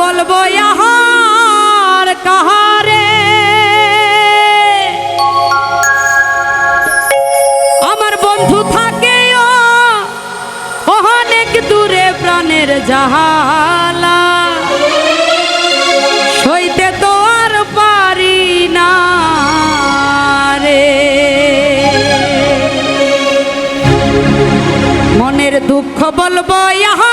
বলব আহার কাহারে? আমার বন্ধু থাকে অনেক দূরে প্রাণের জাহালা। সইতে তো আর পারি না রে। মনের দুঃখ বলব আহার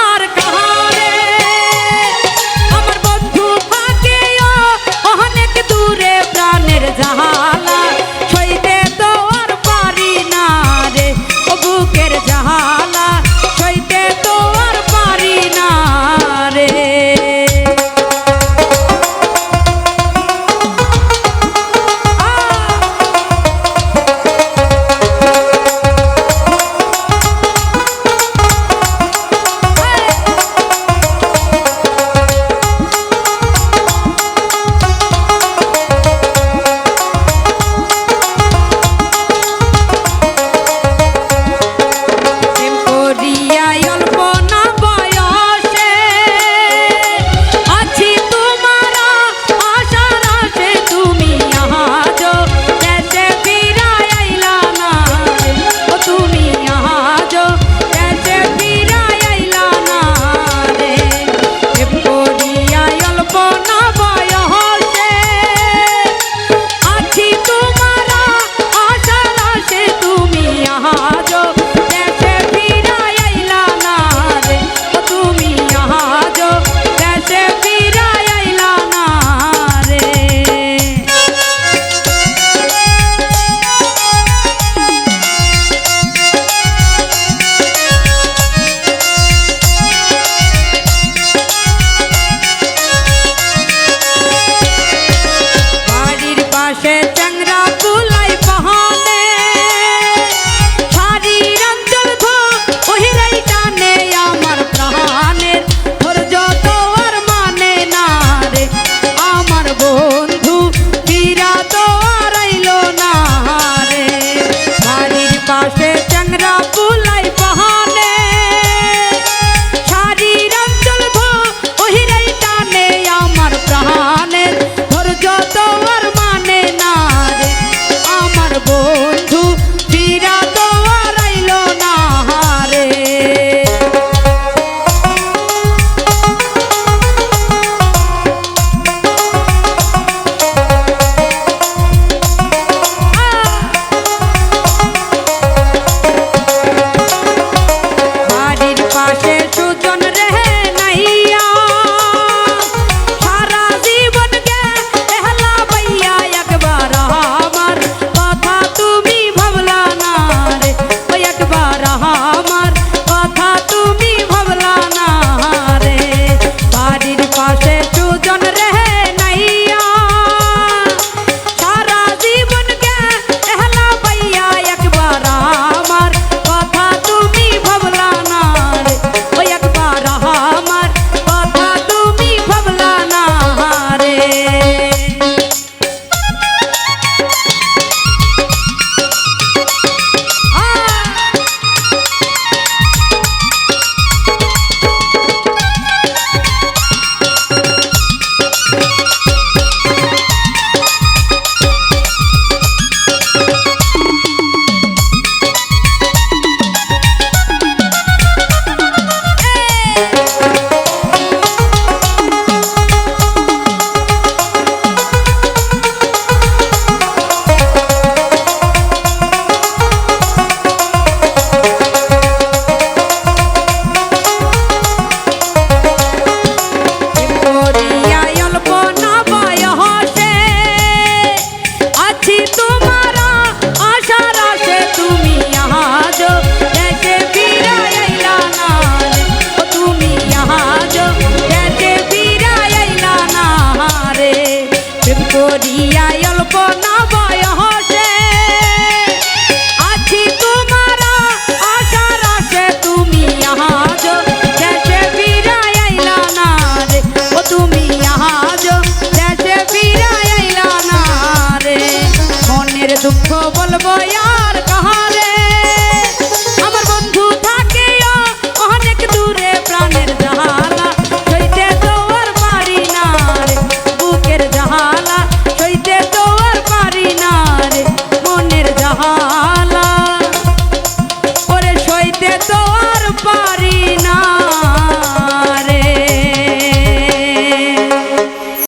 corazón মহা